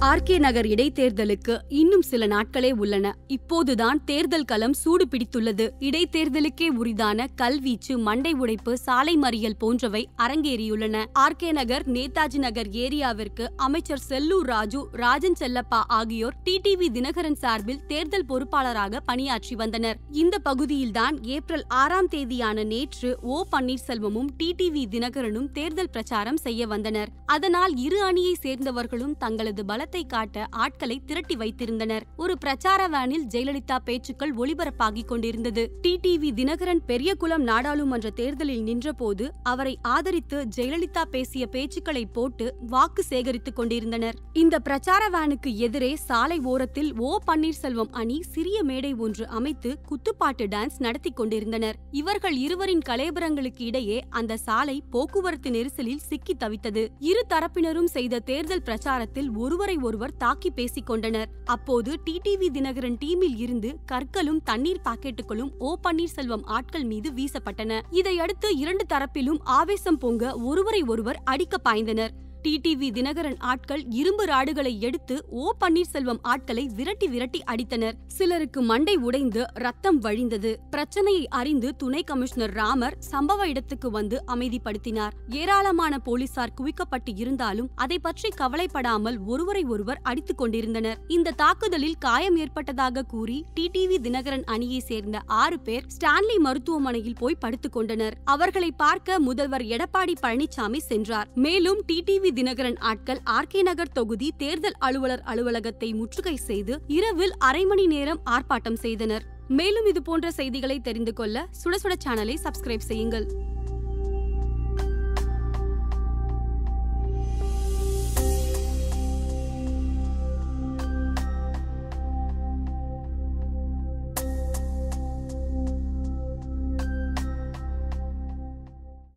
RK நகர் இடைத்தேர்தலுக்கு இன்னும் சில நாட்களே உள்ளன. இப்போதுதான் தேர்தல் களம் சூடு பிடித்துள்ளது இடைத்தேர்தலுக்கே உரிதான கல்வீச்சு மண்டை உடைப்பு சாலை மறியல் போன்றவை அரங்கேறியுள்ளன. ஆர்கே நகர் நேதாஜி நகர் ஏரியாவிற்கு அமைச்சர் செல்லூர் ராஜு ராஜன் செல்லப்பா ஆகியோர் டிடிவி தினகரன் சார்பில் தேர்தல் பொறுப்பாளராக பணியாற்றி வந்தனர். இந்த பகுதியில்தான் ஏப்ரல் ஆறாம் தேதியான நேற்று ஓ பன்னீர்செல்வமும் டிடிவி தினகரனும் தேர்தல் பிரச்சாரம் செய்ய வந்தனர். அதனால் இரு அணியை சேர்ந்தவர்களும் தங்களது பல பலத்தை காட்ட ஆட்களை திரட்டி வைத்திருந்தனர். ஒரு பிரச்சார வேனில் ஜெயலலிதா பேச்சுக்கள் ஒளிபரப்பாகிக் கொண்டிருந்தது. டிடிவி தினகரன் பெரியகுளம் நாடாளுமன்ற தேர்தலில் நின்றபோது அவரை ஆதரித்து ஜெயலலிதா பேசிய பேச்சுக்களை போட்டு வாக்கு சேகரித்துக் கொண்டிருந்தனர். இந்த பிரச்சார வேனுக்கு எதிரே சாலை ஓரத்தில் ஓ. பன்னீர்செல்வம் அணி சிறிய மேடை ஒன்று அமைத்து குத்துப்பாட்டு டான்ஸ் நடத்தி கொண்டிருந்தனர். இவர்கள் இருவரின் கலேபரங்களுக்கு இடையே அந்த சாலை போக்குவரத்து நெரிசலில் சிக்கி தவித்தது. இரு தரப்பினரும் செய்த தேர்தல் பிரச்சாரத்தில் ஒருவரை ஒருவர் தாக்கி பேசிக் கொண்டனர். அப்போது டிடிவி தினகரன் டீமில் இருந்து கற்களும் தண்ணீர் பாக்கெட்டுகளும் ஓ பன்னீர்செல்வம் ஆட்கள் மீது வீசப்பட்டன. இதையடுத்து இரண்டு தரப்பிலும் ஆவேசம் பொங்க ஒருவரை ஒருவர் அடிக்க பாய்ந்தனர். டிடிவி தினகரன் ஆட்கள் இரும்பு ராடுகளை எடுத்து ஓ பன்னீர்செல்வம் ஆட்களை விரட்டி விரட்டி அடித்தனர். சிலருக்கு மண்டை உடைந்து ரத்தம் வழிந்தது. பிரச்சனையை அறிந்து துணை கமிஷனர் ராமர் சம்பவ இடத்துக்கு வந்து அமைதிப்படுத்தினார். ஏராளமான போலீசார் குவிக்கப்பட்டு இருந்தாலும் அதை பற்றி கவலைப்படாமல் ஒருவரை ஒருவர் அடித்துக் கொண்டிருந்தனர். இந்த தாக்குதலில் காயம் ஏற்பட்டதாக கூறி டிடிவி தினகரன் அணியை சேர்ந்த ஆறு பேர் ஸ்டான்லி மருத்துவமனையில் போய் படுத்துக் கொண்டனர். அவர்களை பார்க்க முதல்வர் எடப்பாடி பழனிசாமி சென்றார். மேலும் டிடிவி தினகரன் ஆட்கள் ஆர் கே நகர் தொகுதி தேர்தல் அலுவலர் அலுவலகத்தை முற்றுகை செய்து இரவில் அரை மணி நேரம் ஆர்ப்பாட்டம் செய்தனர். மேலும் இது போன்ற செய்திகளை தெரிந்து கொள்ள சுட சுட சேனலை சப்ஸ்கிரைப் செய்யுங்கள்.